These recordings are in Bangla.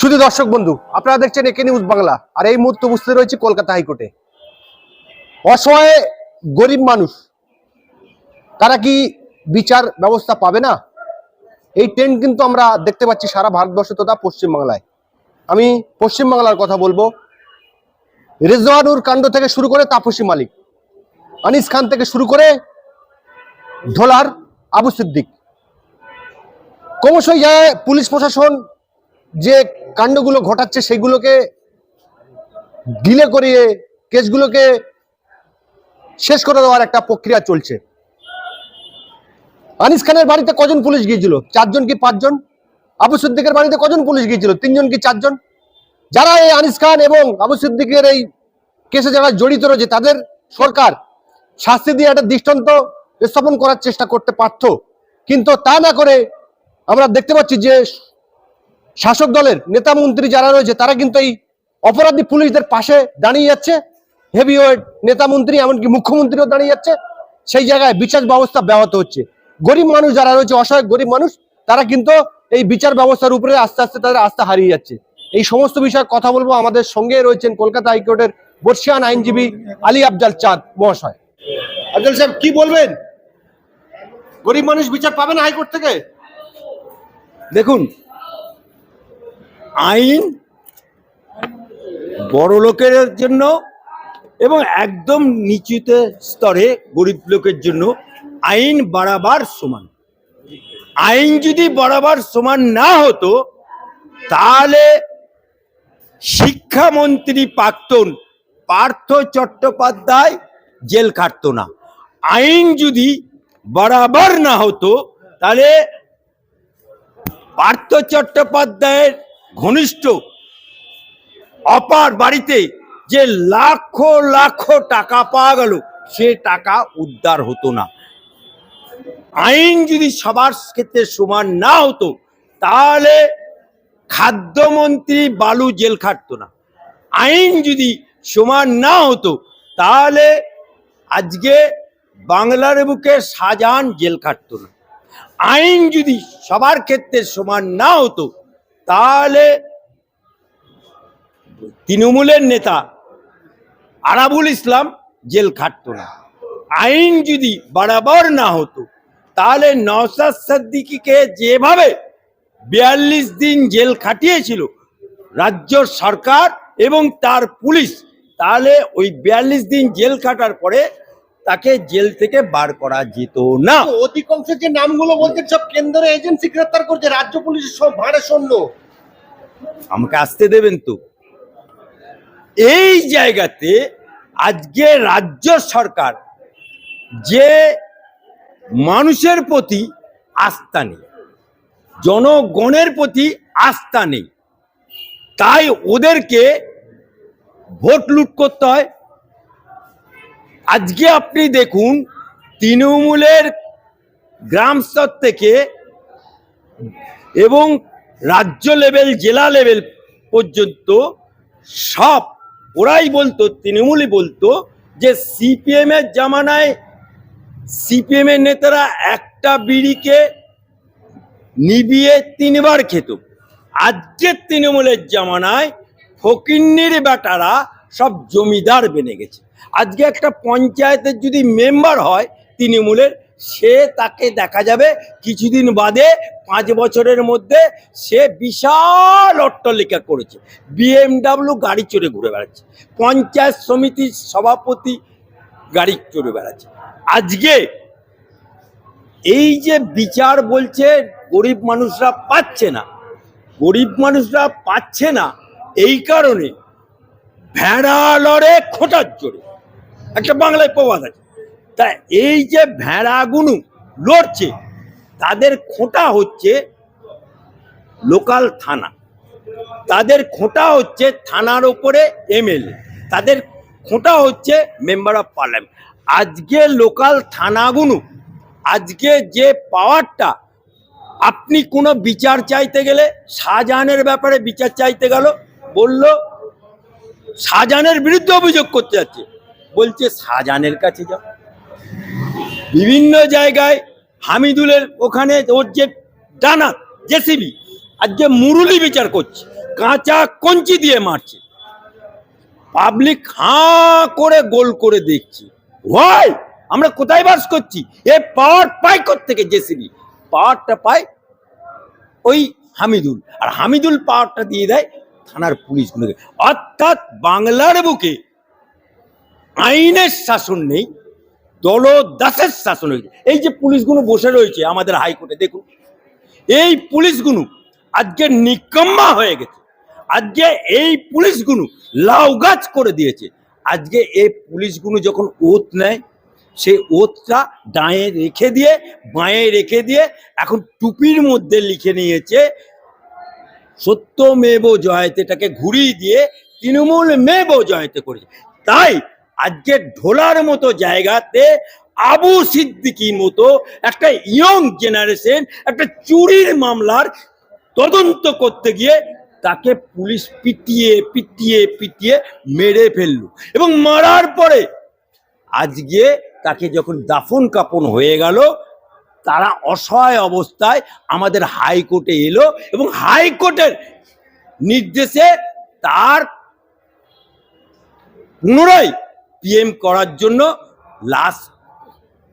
শুধু দর্শক বন্ধু, আপনারা দেখছেন একে নিউজ বাংলা, আর এই মুহূর্তে বুঝতে রয়েছে কলকাতা হাইকোর্টে। অসহায়, গরিব মানুষ, তারা কি বিচার ব্যবস্থা পাবে না? এই ট্রেন্ড কিন্তু আমরা দেখতে পাচ্ছি সারা ভারতবর্ষ তথা পশ্চিমবাংলায়। আমি পশ্চিমবাংলার কথা বলব। রেজওয়ানুর কাণ্ড থেকে শুরু করে তাপসী মালিক, আনিস খান থেকে শুরু করে ধোলার, আবু সিদ্দিক। ক্রমশই যায় পুলিশ প্রশাসন, যে কাণ্ডগুলো ঘটাচ্ছে, সেগুলোকে ডিলে করিয়ে কেসগুলোকে শেষ করে দেওয়ার একটা প্রক্রিয়া চলছে। আনিস খানের বাড়িতে কজন পুলিশ গিয়েছিল? চারজন কি পাঁচজন? আবু সিদ্দিকের বাড়িতে কজন পুলিশ গিয়েছিল? তিনজন কি চারজন? যারা এই আনিস খান এবং আবু সিদ্দিকের এই কেসে যারা জড়িত রয়েছে, তাদের সরকার শাস্তি দিয়ে একটা দৃষ্টান্ত স্থাপন করার চেষ্টা করতে পারত। কিন্তু তা না করে আমরা দেখতে পাচ্ছি যে শাসক দলের নেতা মন্ত্রী যারা রয়েছে তারা কিন্তু এই অপরাধী পুলিশদের পাশে দাঁড়িয়ে যাচ্ছে। হেভিওয়েট নেতা মন্ত্রী এমনকি মুখ্যমন্ত্রীও দাঁড়িয়ে যাচ্ছে। সেই জায়গায় বিচার ব্যবস্থা ব্যাহত হচ্ছে। গরিব মানুষ যারা রয়েছে অসহায় গরিব মানুষ তারা কিন্তু এই বিচার ব্যবস্থার উপরে আস্তে আস্তে তাদের আস্থা হারিয়ে যাচ্ছে। এই সমস্ত বিষয়ে কথা বলব। আমাদের সঙ্গে রয়েছেন কলকাতা হাইকোর্টের বর্ষিয়ান আইনজীবী আলী আফজাল চাঁদ মহাশয়। আফজাল সাহেব কি বলবেন? গরিব মানুষ বিচার পাবে না হাইকোর্ট থেকে? দেখুন আইন বড় লোকের জন্য এবং একদম নিচুতে স্তরে গরিব লোকের জন্য আইন বাড়াবার সমান। আইন যদি বাড়াবার সমান না হতো, তাহলে শিক্ষামন্ত্রী প্রাক্তন পার্থ চট্টোপাধ্যায় জেল খাটতো না। আইন যদি বরাবর না হতো, তাহলে পার্থ চট্টোপাধ্যায়ের ঘনিষ্ঠ অপার বাড়িতে যে লাখো লাখো টাকা পাওয়া গেল, সে টাকা উদ্ধার হতো না। আইন যদি সবার ক্ষেত্রে সমান না হতো, তাহলে খাদ্যমন্ত্রী বালু জেল খাটতো না। আইন যদি সমান না হতো, তাহলে আজকে বাংলার বুকে শাহজাহান জেল খাটতো না। আইন যদি সবার ক্ষেত্রে সমান না হতো তাহলে তৃণমূলের নেতা আরাবুল ইসলাম জেল খাটতো না। আইন যদি বরাবর না হতো, তাহলে নওসাদ সিদ্দিকীকে যেভাবে বিয়াল্লিশ দিন জেল খাটিয়েছিল রাজ্য সরকার এবং তার পুলিশ, তাহলে ওই বিয়াল্লিশ দিন জেল খাটার পরে তাকে জেল থেকে বার করা যেত না। অধিকাংশ যে নামগুলো বলতে সব কেন্দ্রের এজেন্সি গ্রেফতার করছে রাজ্য পুলিশের সব ভাড়া শূন্য আমাকে আসতে দেবেন তো। এই জায়গাতে আজকে রাজ্য সরকার যে মানুষের প্রতি আস্থা নেই জনগণের প্রতি আস্থা নেই তাই ওদেরকে ভোট লুট করতে হয় আজকে আপনি দেখুন, তৃণমূলের গ্রাম স্তর থেকে এবং রাজ্য লেভেল, জেলা লেভেল পর্যন্ত সব, ওরাই বলতো, তৃণমূলই বলতো যে সিপিএম এর জামানায় সিপিএম এর নেতারা একটা বিড়িকে নিবিয়ে তিনবার খেত। আজকের তৃণমূলের জামানায় ফকিন্নির বেটারা সব জমিদার বেনে গেছে। আজকে একটা পঞ্চায়েতের যদি মেম্বার হয় তৃণমূলের, সে তাকে দেখা যাবে কিছুদিন বাদে পাঁচ বছরের মধ্যে সে বিশাল অট্টালিকা করেছে। বিএমডাব্লিউ গাড়ি চড়ে ঘুরে বেড়াচ্ছে। পঞ্চায়েত সমিতির সভাপতি গাড়ি চড়ে বেড়াচ্ছে। আজকে এই যে বিচার বলছে, গরিব মানুষরা পাচ্ছে না। গরিব মানুষরা পাচ্ছে না। এই কারণে ভেড়া লড়ে খোঁটার জোরে। একটা বাংলায় প্রবাদ আছে। তা এই যে ভেড়াগুলো লড়ছে, তাদের খোঁটা হচ্ছে লোকাল থানা। তাদের খোঁটা হচ্ছে থানার ওপরে এমএলএ। তাদের খোঁটা হচ্ছে মেম্বার অফ পার্লামেন্ট। আজকে লোকাল থানাগুলো আজকে যে পাওয়ারটা, আপনি কোনো বিচার চাইতে গেলে, শাহজাহানের ব্যাপারে বিচার চাইতে গেল, বলল শাহজাহানের বিরুদ্ধে অভিযোগ করতে যাচ্ছে। বলছে, শাহজাহানের কাছে যাও। বিভিন্ন জায়গায় হামিদুলের ওখানে ওর যে ডানা, জেসিবি আর যে মুরুলি বিচার করছে, কাঁচা কঞ্চি দিয়ে মারছে। পাবলিক হাঁ করে গোল করে দেখছি। ওয়াই, আমরা কোথায় বাস করছি? এ পাওয়ার পাই থেকে জেসিবি? পাওয়ারটা পায় ওই হামিদুল। আর হামিদুল পাওয়ারটা দিয়ে দেয় থানার পুলিশগুলোকে অর্থাৎ বাংলার বুকে আইনের শাসন নেই, দলদাসের শাসন হয়েছে। এই যে পুলিশগুলো বসে রয়েছে আমাদের হাইকোর্টে, দেখুন। এই পুলিশগুলো আজকে নিকম্মা হয়ে গেছে। আজকে এই পুলিশগুলো লাউ গাছ করে দিয়েছে। আজকে এই পুলিশগুলো যখন ওত নেয়, সেই ওতটা ডায়ে রেখে দিয়ে, বাঁয়ে রেখে দিয়ে এখন টুপির মধ্যে লিখে নিয়েছে সত্যমেব জয়তেটাকে ঘুরিয়ে দিয়ে তৃণমূল মেব জয়তে করেছে তাই আজকে ঢোলার মতো জায়গাতে আবু সিদ্দিকি মতো একটা ইয়ং জেনারেশন একটা চুরির মামলার তদন্ত করতে গিয়ে তাকে পুলিশ পিটিয়ে পিটিয়ে পিটিয়ে মেরে ফেলল। এবং মারার পরে আজকে তাকে যখন দাফন কাপন হয়ে গেল তারা অসহায় অবস্থায় আমাদের হাইকোর্টে এলো এবং হাইকোর্টের নির্দেশে তার পুনরায় পিএম করার জন্য লাশ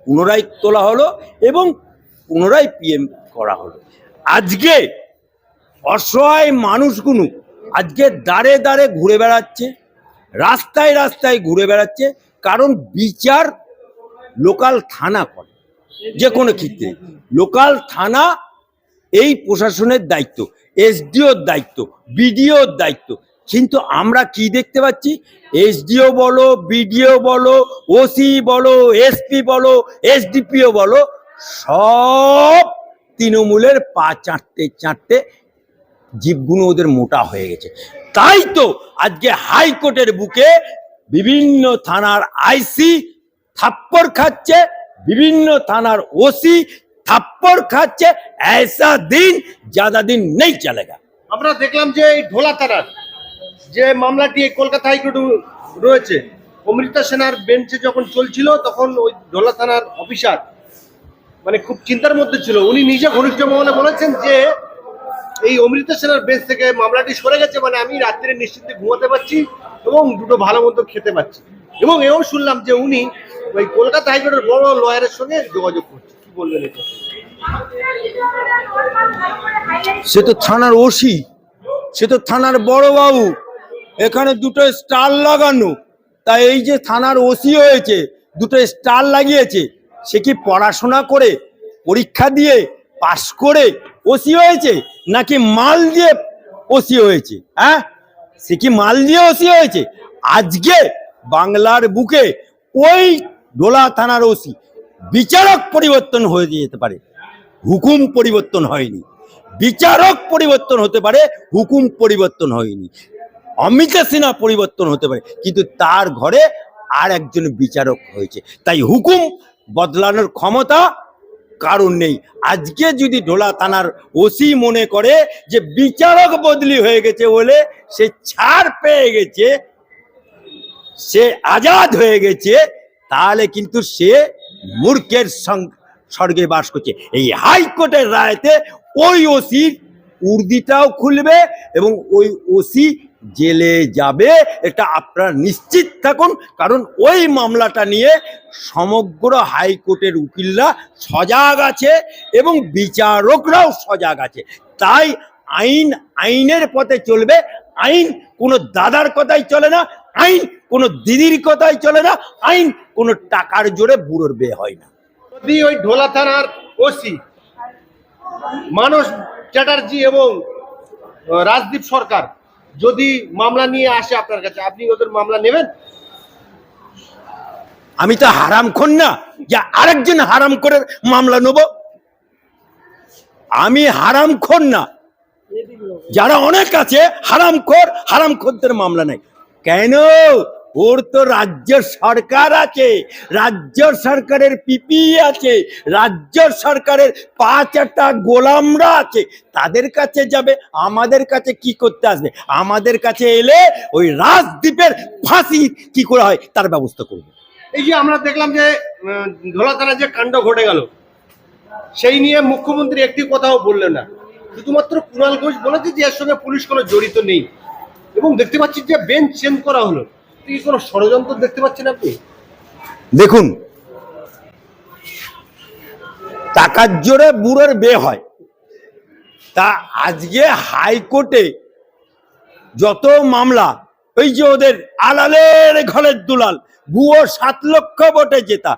পুনরায় তোলা হলো এবং পুনরায় পিএম করা হলো। আজকে অসহায় মানুষগুলো আজকে দাঁড়ে দাঁড়ে ঘুরে বেড়াচ্ছে, রাস্তায় রাস্তায় ঘুরে বেড়াচ্ছে, কারণ বিচার লোকাল থানা যে কোনো ক্ষেত্রে। লোকাল থানা এই প্রশাসনের দায়িত্ব, এসডিওর দায়িত্ব, বিডিওর দায়িত্ব। কিন্তু আমরা কি দেখতে পাচ্ছি? এসডিও বলো, বিডিও বলো, ওসি বলো, এসপি বলো, এসডিপিও বলো, সব তৃণমূলের পা চারটে চারটে জীবগুলো ওদের মোটা হয়ে গেছে। তাই তো আজকে হাইকোর্টের বুকে বিভিন্ন থানার আইসি থাপ্পড় খাচ্ছে বিভিন্ন থানার ওসি থাপ্পড় খাচ্ছে ऐसा দিন ज्यादा দিন নেই চলেগা আমরা দেখলাম যে এই ঢোলা থানার যে মামলাটি এই কলকাতা হাইকোর্টে রয়েছে অমৃতা সেনার বেঞ্চে যখন চলছিল তখন ওই ঢোলা থানার অফিসার মানে খুব চিন্তার মধ্যে ছিল উনি নিজে ঘনিষ্ঠ মহলে বলেছেন যে এই অমৃতা সেনার বেঞ্চ থেকে মামলাটি সরে গেছে মানে আমি রাত্রে নিশ্চিন্তে ঘুমাতে পারছি এবং দুটো ভালো মন্দ খেতে পাচ্ছি এবং এও শুনলাম যে উনি ওই কলকাতা হাইকোর্টের বড় লয়ারের সঙ্গে যোগাযোগ করছে। কি বলবেন এটা? সে তো থানার ওসি, সে তো থানার বড় বাবু। এখানে দুটো স্টার লাগানো। তা এই যে থানার ওসি হয়েছে, দুটো স্টার লাগিয়েছে, সে কি পড়াশোনা করে, পরীক্ষা দিয়ে পাশ করে ওসি হয়েছে, নাকি মাল দিয়ে ওসি হয়েছে? হ্যাঁ? সে কি মাল দিয়ে ওসি হয়েছে? আজকে বাংলার বুকে ওই ডোলা থানার ওসি, বিচারক পরিবর্তন হয়ে যেতে পারে, হুকুম পরিবর্তন হয়নি। বিচারক পরিবর্তন হতে পারে, হুকুম পরিবর্তন হয়নি। অমিতা সিনহা পরিবর্তন হতে পারে, কিন্তু তার ঘরে আর একজন বিচারক হয়েছে। তাই হুকুম বদলানোর ক্ষমতা কারণ নেই। আজকে যদি ঢোলা থানার ওসি মনে করে যে বিচারক বদলি হয়ে গেছে বলে সে ছাড় পেয়ে গেছে, সে আজাদ হয়ে গেছে তাহলে কিন্তু সে মূর্খের স্বর্গে বাস করছে। এই হাইকোর্টের রায়তে ওই ওসির উর্দিটাও খুলবে এবং ওই ওসি জেলে যাবে। এটা আপনারা নিশ্চিত থাকুন, কারণ ওই মামলাটা নিয়ে সমগ্র হাইকোর্টের উকিলরা সজাগ আছে এবং বিচারকরাও সজাগ আছে। তাই আইন, আইনের পথে চলবে। আইন কোনো দাদার কথাই চলে না আইন কোনো দিদির কথাই চলে না আইন কোনো টাকার জোরে বুড়োর বিয়ে হয় না। যদি ওই ঢোলা থানার ওসি মানস চ্যাটার্জি এবং রাজদীপ সরকার যদি মামলা নিয়ে আসে আপনার কাছে আপনি ওদের মামলা নেবেন? আমি তো হারাম খন না যে আরেকজন হারাম করে মামলা নেব। আমি হারাম না। যারা অনেক আছে হারাম খোর হারাম খোরদের মামলা নেই। কেন? ওর তো রাজ্য সরকার আছে, রাজ্য সরকারের পিপি আছে, রাজ্য সরকারের পাঁচ একটা গোলামরা আছে। তাদের কাছে যাবে, আমাদের কাছে কি করতে আসবে? আমাদের কাছে এলে ওই রাজদ্বীপের ফাঁসি কি করা হয় তার ব্যবস্থা করবে। এই যে আমরা দেখলাম যে থানার যে কাণ্ড ঘটে গেল, সেই নিয়ে মুখ্যমন্ত্রী একটি কথাও বললেন না। শুধুমাত্র কুণাল ঘোষ বলেছে যে, এর সঙ্গে পুলিশ কোনো জড়িত নেই। এবং দেখতে পাচ্ছি যে বেঞ্চ চেঞ্জ করা হলো। কি কোনো ষড়যন্ত্র দেখতে পাচ্ছেন আপনি? দেখুন, টাকার জোরে বুড়োর বে হয়। তা আজকে হাইকোর্টে যত মামলা, ওই যে ওদের আলালের ঘরের দুলাল, ভুয়ো সাত লক্ষ ভোটে জেতা।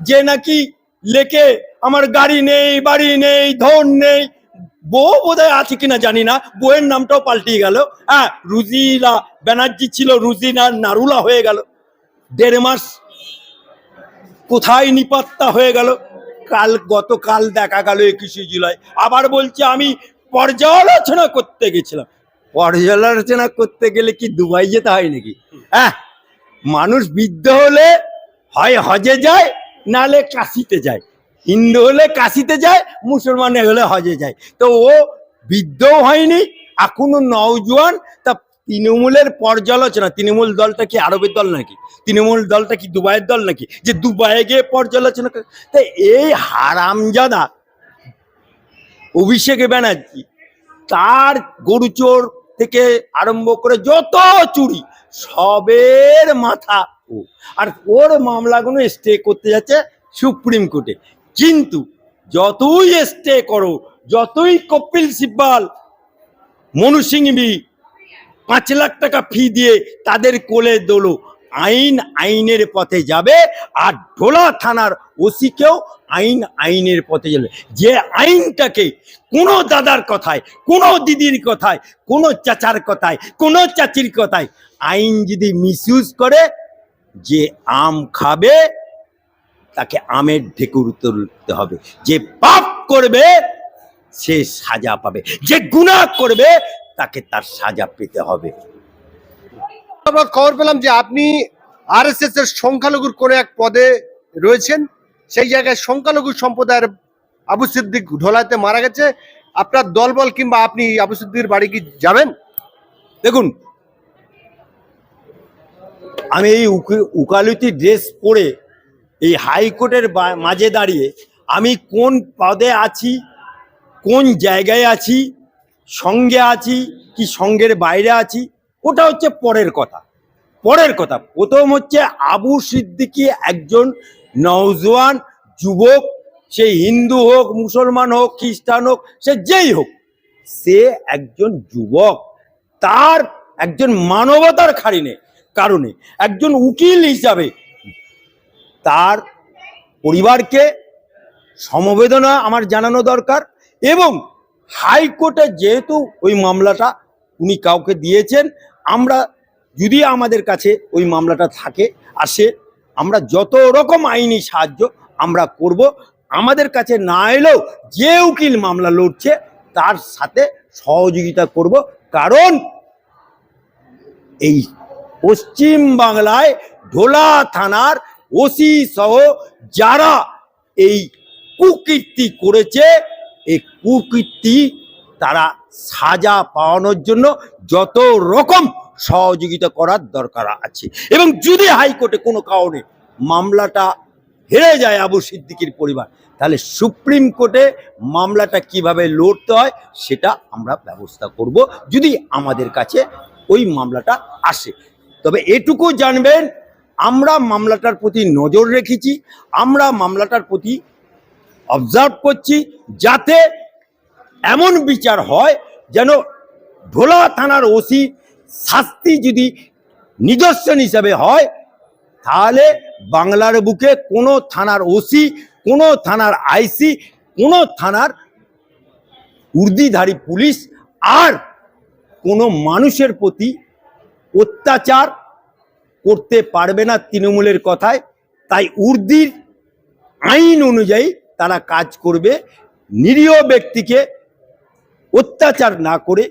যে নাকি লেকে আমার গাড়ি নেই, বাড়ি নেই, ধন নেই বউ বোধহয় আছে কিনা জানি না, বউয়ের নামটাও পাল্টিয়ে গেল। হ্যাঁ রুজিলা ব্যানার্জি ছিল, রুজিনা নারুলা হয়ে গেল। দেড় মাস কোথায় নিপাত্তা হয়ে গেল। কাল, গতকাল দেখা গেল একুশে জুলাই। আবার বলছে, আমি পর্যালোচনা করতে গেছিলাম। পর্যালোচনা করতে গেলে কি দুবাই যেতে হয় নাকি? হ্যাঁ মানুষ বৃদ্ধ হলে হয় হজে যায়, নালে কাশিতে যায়। হিন্দু হলে কাশিতে যায়, মুসলমান হলে হজে যায়। তো ও বৃদ্ধও হয়নি, এখনও নওজোয়ান। তা তৃণমূলের পর্যালোচনা, তৃণমূল দলটা কি আরবের দল নাকি? তৃণমূল দলটা কি দুবাইয়ের দল নাকি? যে দুবাইয়ে গিয়ে পর্যালোচনা তা এই হারামজাদা, অভিষেক ব্যানার্জি, তার গরুচোর থেকে আরম্ভ করে যত চুরি, সবের মাথা ও। আর ওর মামলাগুলো স্টে করতে যাচ্ছে সুপ্রিম কোর্টে। কিন্তু যতই স্টে করো, যতই কপিল সিব্বাল, মনু সিংবি পাঁচ লাখ টাকা ফি দিয়ে তাদের কোলে দোলো, আইন আইনের পথে যাবে আর ঢোলা থানার ওসিকেও আইন আইনের পথে যাবে। যে আইনটাকে কোনো দাদার কথায়, কোনো দিদির কথায়, কোনো চাচার কথায়, কোনো চাচির কথায় আইন যদি মিসইউজ করে, যে আম খাবে তাকে আমের ঢেকুর তুলতে হবে। যে পাপ করবে সে সাজা পাবে। যে গুনাহ করবে তাকে তার সাজা পেতে হবে। আমরা খবর পেলাম যে আপনি আর এস এস এর সংখ্যালঘুর কোন এক পদে রয়েছেন। সেই জায়গায় সংখ্যালঘু সম্প্রদায়ের আবু সিদ্দিক ঢোলাতে মারা গেছে। আপনার দলবল কিংবা আপনি আবু সিদ্দিকের বাড়ি কি যাবেন? দেখুন আমি এই উকি- উকালতি ড্রেস পরে এই হাইকোর্টের মাঝে দাঁড়িয়ে আমি কোন পদে আছি, কোন জায়গায় আছি, সঙ্গে আছি, কি সঙ্গের বাইরে আছি, ওটা হচ্ছে পরের কথা। পরের কথা, প্রথম হচ্ছে আবু সিদ্দিকি একজন নওজোয়ান যুবক, সে হিন্দু হোক, মুসলমান হোক, খ্রিস্টান হোক, সে যেই হোক, সে একজন যুবক। তার একজন মানবতার খারিনে, কারণে, একজন উকিল হিসাবে তার পরিবারকে সমবেদনা আমার জানানো দরকার এবং হাইকোর্টে যেহেতু ওই মামলাটা উনি কাউকে দিয়েছেন, আমরা যদি আমাদের কাছে ওই মামলাটা থাকে, আসে, আমরা যত রকম আইনি সাহায্য আমরা করব, আমাদের কাছে না এলেও যে উকিল মামলা লড়ছে তার সাথে সহযোগিতা করব, কারণ এই পশ্চিম বাংলায় ঢোলা থানার ওসি সহ যারা এই কুকীর্তি করেছে, এই কুকীর্তি তারা সাজা পাওয়ানোর জন্য যত রকম সহযোগিতা করার দরকার আছে। এবং যদি হাইকোর্টে কোনো কারণে মামলাটা হেরে যায় আবু সিদ্দিকির পরিবার, তাহলে সুপ্রিম কোর্টে মামলাটা কীভাবে লড়তে হয় সেটা আমরা ব্যবস্থা করব যদি আমাদের কাছে ওই মামলাটা আসে। তবে এটুকু জানবেন আমরা মামলাটার প্রতি নজর রেখেছি, আমরা মামলাটার প্রতি অবজার্ভ করছি যাতে এমন বিচার হয় যেন ভোলা থানার ওসি শাস্তি যদি নিদর্শন হিসাবে হয়, তাহলে বাংলার বুকে কোনো থানার ওসি, কোনো থানার আইসি, কোনো থানার উর্দিধারী পুলিশ আর কোনো মানুষের প্রতি অত্যাচার করতে পারবে না তৃণমূলের কথায়, তাই উর্দির আইন অনুযায়ী তারা কাজ করবে। নিরীহ ব্যক্তিকে অত্যাচার না করে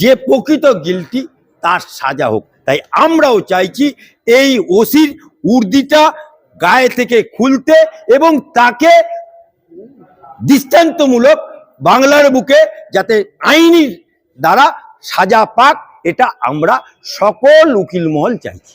যে প্রকৃত গিলটি তার সাজা হোক। তাই আমরাও চাইছি এই ওসির উর্দিটা গায়ে থেকে খুলতে এবং তাকে দৃষ্টান্তমূলক বাংলার বুকে যাতে আইনির দ্বারা সাজা পাক। এটা আমরা সকল উকিল মহল চাইছি।